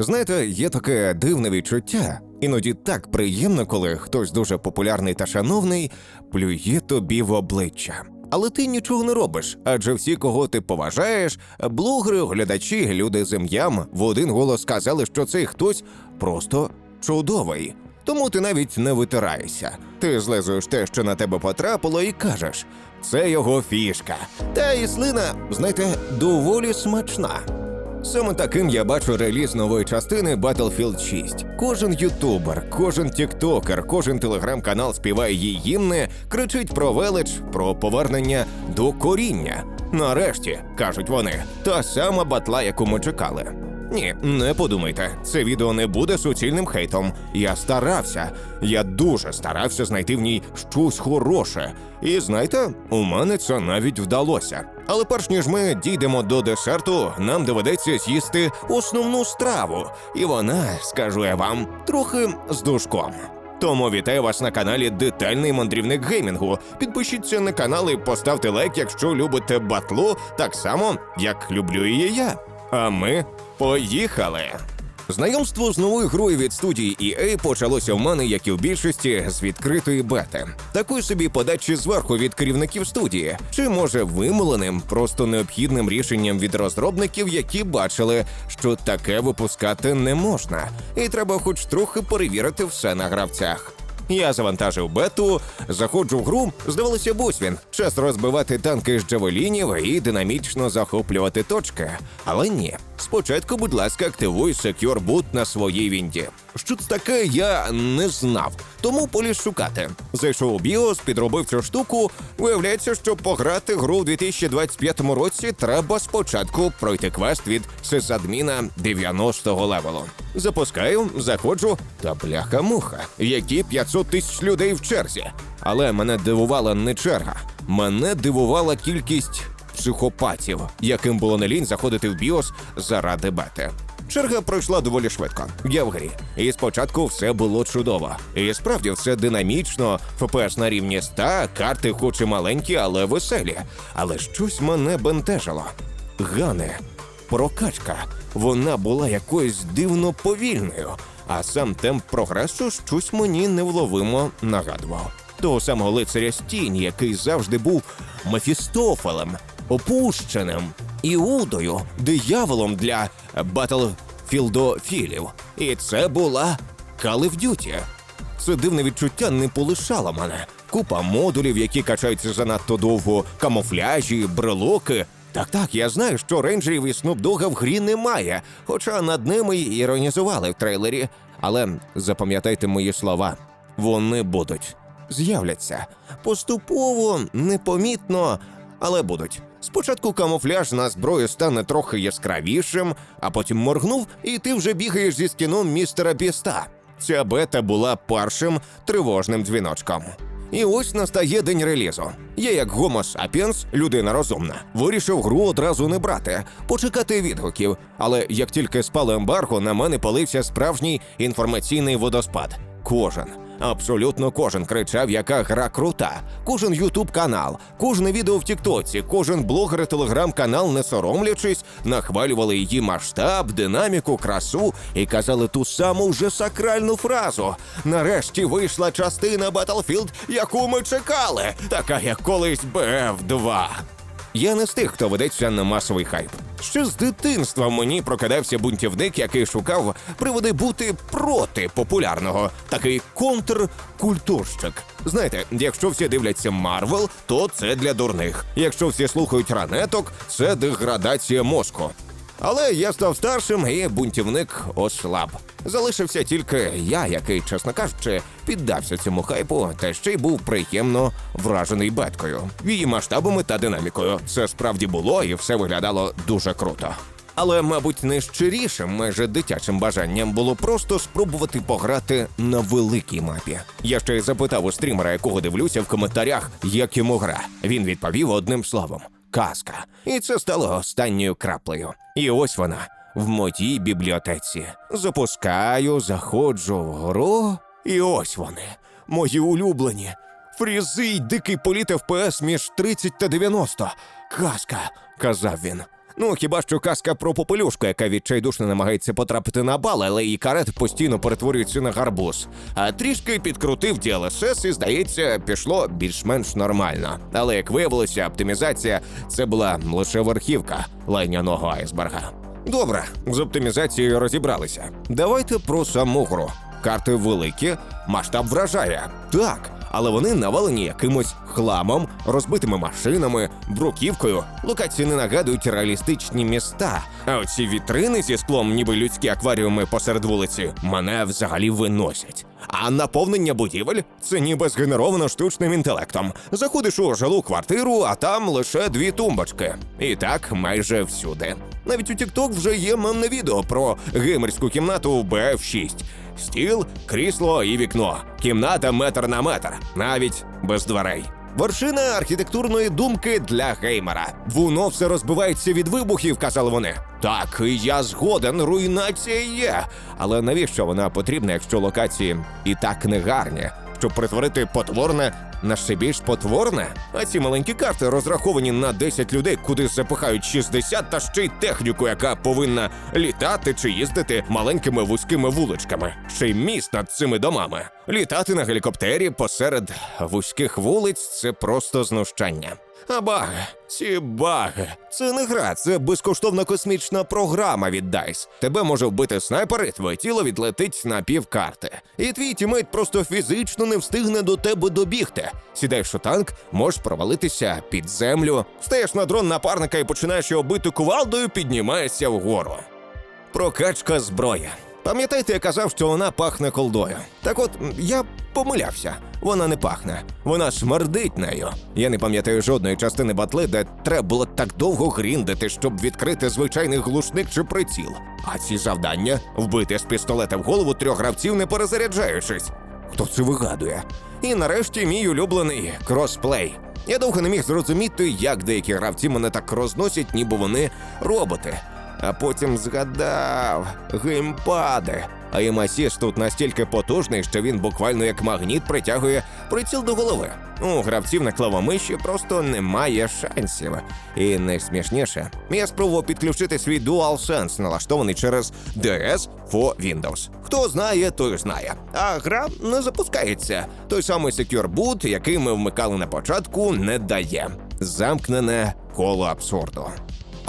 Знаєте, є таке дивне відчуття. Іноді так приємно, коли хтось дуже популярний та шановний плює тобі в обличчя. Але ти нічого не робиш, адже всі, кого ти поважаєш, блогери, глядачі, люди з ім'ям в один голос сказали, що цей хтось просто чудовий. Тому ти навіть не витираєшся. Ти злизуєш те, що на тебе потрапило, і кажеш: це його фішка. Та і слина, знаєте, доволі смачна. Саме таким я бачу реліз нової частини Battlefield 6. Кожен ютубер, кожен тіктокер, кожен телеграм-канал співає її гімни, кричить про велич, про повернення до коріння. Нарешті, кажуть вони, та сама батла, яку ми чекали. Ні, не подумайте, це відео не буде суцільним хейтом. Я старався, я дуже старався знайти в ній щось хороше. І знаєте, у мене це навіть вдалося. Але перш ніж ми дійдемо до десерту, нам доведеться з'їсти основну страву, і вона, скажу я вам, трохи з душком. Тому вітаю вас на каналі Детальний мандрівник геймінгу. Підпишіться на канал і поставте лайк, якщо любите батлу, так само як люблю її я. А ми поїхали. Знайомство з новою грою від студії EA почалося в мене, як і в більшості, з відкритої бети. Такої собі подачі зверху від керівників студії, чи може вимоленим, просто необхідним рішенням від розробників, які бачили, що таке випускати не можна, і треба хоч трохи перевірити все на гравцях. Я завантажив бету, заходжу в гру. Здавалося, бось він час розбивати танки з джавелінів і динамічно захоплювати точки. Але ні. Спочатку, будь ласка, активуй Secure Boot на своїй вінді. Що це таке, я не знав, тому поліз шукати. Зайшов у BIOS, підробив цю штуку. Виявляється, щоб пограти гру у 2025 році, треба спочатку пройти квест від сисадміна 90-го левелу. Запускаю, заходжу, та бляха-муха, які 500 тисяч людей в черзі. Але мене дивувала не черга, мене дивувала кількість психопатів, яким було не лінь заходити в біос заради бети. Черга пройшла доволі швидко. Я в грі. І спочатку все було чудово. І справді все динамічно, ФПС на рівні 100, карти хоч і маленькі, але веселі. Але щось мене бентежило. Гане, прокачка. Вона була якоюсь дивно повільною, а сам темп прогресу щось мені невловимо нагадував. Того самого лицаря Стінь, який завжди був Мефістофелем, опущеним, Іудою, дияволом для батлфілдофілів. І це була Call of Duty. Це дивне відчуття не полишало мене. Купа модулів, які качаються занадто довго, камуфляжі, брелоки. Так, так, я знаю, що рейнджерів і Снупдога в грі немає, хоча над ними й іронізували в трейлері. Але запам'ятайте мої слова, вони будуть з'являться поступово, непомітно, але будуть. Спочатку камуфляж на зброю стане трохи яскравішим, а потім моргнув, і ти вже бігаєш зі скіном містера Біста. Ця бета була першим тривожним дзвіночком. І ось настає день релізу. Я, як Homo sapiens, людина розумна, вирішив гру одразу не брати, почекати відгуків. Але як тільки спало ембарго, на мене полився справжній інформаційний водоспад. Кожен. Абсолютно кожен кричав, яка гра крута. Кожен ютуб канал, кожне відео в Тіктоці, кожен блогер телеграм-канал, не соромлячись, нахвалювали її масштаб, динаміку, красу і казали ту саму вже сакральну фразу. Нарешті вийшла частина Battlefield, яку ми чекали, така як колись BF2. Я не з тих, хто ведеться на масовий хайп. Ще з дитинства мені прокидався бунтівник, який шукав приводи бути проти популярного, такий контркультурщик. Знаєте, якщо всі дивляться Марвел, то це для дурних. Якщо всі слухають ранеток, це деградація мозку. Але я став старшим, і бунтівник ослаб. Залишився тільки я, який, чесно кажучи, піддався цьому хайпу, та ще й був приємно вражений беткою, її масштабами та динамікою. Це справді було і все виглядало дуже круто. Але, мабуть, найщирішим, майже дитячим бажанням було просто спробувати пограти на великій мапі. Я ще й запитав у стрімера, якого дивлюся в коментарях, як йому гра. Він відповів одним словом: казка. І це стало останньою краплею. І ось вона в моїй бібліотеці. Запускаю, заходжу в гру, і ось вони, мої улюблені. Фрізи й дикий політ ФПС між 30 та 90. Казка, казав він. Ну, хіба що казка про попелюшку, яка відчайдушно намагається потрапити на бал, але її карет постійно перетворюється на гарбуз. А трішки підкрутив DLSS і, здається, пішло більш-менш нормально. Але як виявилося, оптимізація це була лише верхівка лайняного айсберга. Добре, з оптимізацією розібралися. Давайте про саму гру. Карти великі, масштаб вражає. Так, але вони навалені якимось хламом, розбитими машинами, бруківкою. Локації не нагадують реалістичні міста. А оці вітрини зі склом, ніби людські акваріуми посеред вулиці, мене взагалі виносять. А наповнення будівель це ніби згенеровано штучним інтелектом. Заходиш у жилу квартиру, а там лише дві тумбочки. І так майже всюди. Навіть у TikTok вже є мемне відео про геймерську кімнату в BF6. Стіл, крісло і вікно. Кімната метр на метр, навіть без дверей. Вершина архітектурної думки для геймера. Воно все розбивається від вибухів, казали вони. Так, я згоден, руйнація є. Але навіщо вона потрібна, якщо локації і так не гарні? Щоб притворити потворне на ще більш потворне? А ці маленькі карти розраховані на 10 людей, куди запихають 60 та ще й техніку, яка повинна літати чи їздити маленькими вузькими вуличками. Ще й міст над цими домами. Літати на гелікоптері посеред вузьких вулиць це просто знущання. А баги, ці баги. Це не гра, це безкоштовна космічна програма від DICE. Тебе може вбити снайпер, і твоє тіло відлетить на півкарти. І твій тімейт просто фізично не встигне до тебе добігти. Сідаєш у танк, можеш провалитися під землю, стаєш на дрон напарника і починаєш його бити кувалдою, піднімаєшся вгору. Прокачка зброї. Пам'ятаєте, я казав, що вона пахне колдою. Так от, я помилявся. Вона не пахне, вона смердить нею. Я не пам'ятаю жодної частини батли, де треба було так довго гріндити, щоб відкрити звичайний глушник чи приціл. А ці завдання вбити з пістолета в голову трьох гравців, не перезаряджаючись. Хто це вигадує? І нарешті мій улюблений кросплей. Я довго не міг зрозуміти, як деякі гравці мене так розносять, ніби вони роботи. А потім згадав геймпади. А імасіс тут настільки потужний, що він буквально як магніт притягує приціл до голови. У гравців на клавомиші просто немає шансів. І найсмішніше, я спробував підключити свій DualSense, налаштований через DS for Windows. Хто знає, той знає. А гра не запускається. Той самий Secure Boot, який ми вмикали на початку, не дає. Замкнене коло абсурду.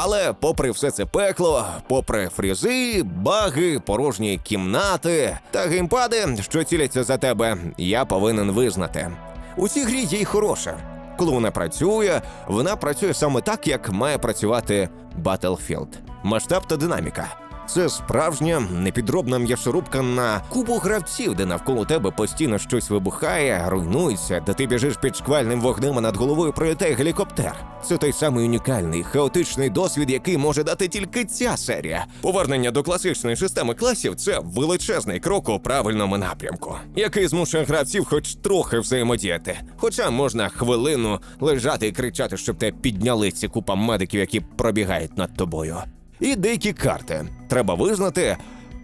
Але попри все це пекло, попри фрізи, баги, порожні кімнати та геймпади, що ціляться за тебе, я повинен визнати. У цій грі їй хороше. Коли вона працює, вона працює саме так, як має працювати Battlefield. Масштаб та динаміка. Це справжня непідробна м'ясорубка на купу гравців, де навколо тебе постійно щось вибухає, руйнується, де ти біжиш під шквальним вогнем, а над головою пролітає гелікоптер. Це той самий унікальний, хаотичний досвід, який може дати тільки ця серія. Повернення до класичної системи класів це величезний крок у правильному напрямку, який змушує гравців хоч трохи взаємодіяти. Хоча можна хвилину лежати і кричати, щоб те підняли ці купа медиків, які пробігають над тобою. І деякі карти, треба визнати,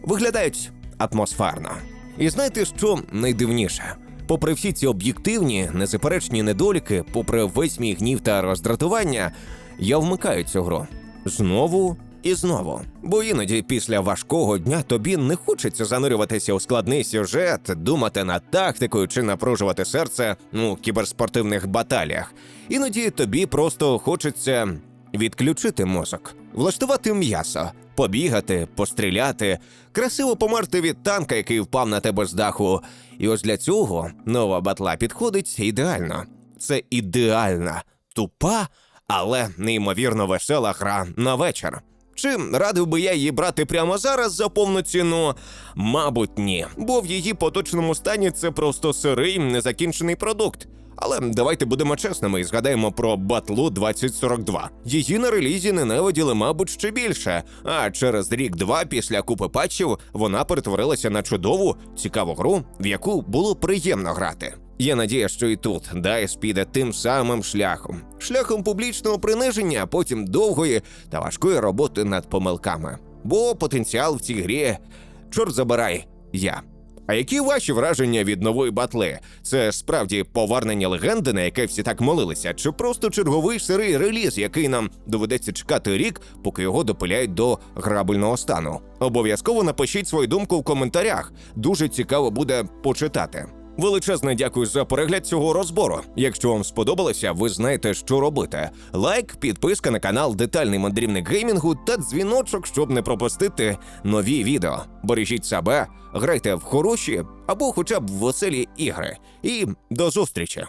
виглядають атмосферно. І знаєте, що найдивніше? Попри всі ці об'єктивні, незаперечні недоліки, попри весь мій гнів та роздратування, я вмикаю цю гру знову і знову. Бо іноді після важкого дня тобі не хочеться занурюватися у складний сюжет, думати над тактикою чи напружувати серце у кіберспортивних баталіях. Іноді тобі просто хочеться відключити мозок, влаштувати м'ясо, побігати, постріляти, красиво померти від танка, який впав на тебе з даху. І ось для цього нова батла підходить ідеально. Це ідеальна, тупа, але неймовірно весела гра на вечір. Чи радив би я її брати прямо зараз за повну ціну? Мабуть, ні, бо в її поточному стані це просто сирий незакінчений продукт. Але давайте будемо чесними і згадаємо про батлу 2042. Її на релізі ненавиділи, мабуть, ще більше. А через рік-два після купи патчів вона перетворилася на чудову, цікаву гру, в яку було приємно грати. Є надія, що і тут DICE піде тим самим шляхом, шляхом публічного приниження, а потім довгої та важкої роботи над помилками. Бо потенціал в цій грі, чорт забирай, я. А які ваші враження від нової батли? Це справді повернення легенди, на яке всі так молилися, чи просто черговий сирий реліз, який нам доведеться чекати рік, поки його допиляють до грабельного стану? Обов'язково напишіть свою думку в коментарях. Дуже цікаво буде почитати. Величезне дякую за перегляд цього розбору. Якщо вам сподобалося, ви знаєте, що робити. Лайк, підписка на канал Детальний мандрівник геймінгу та дзвіночок, щоб не пропустити нові відео. Бережіть себе, грайте в хороші або хоча б веселі ігри. І до зустрічі!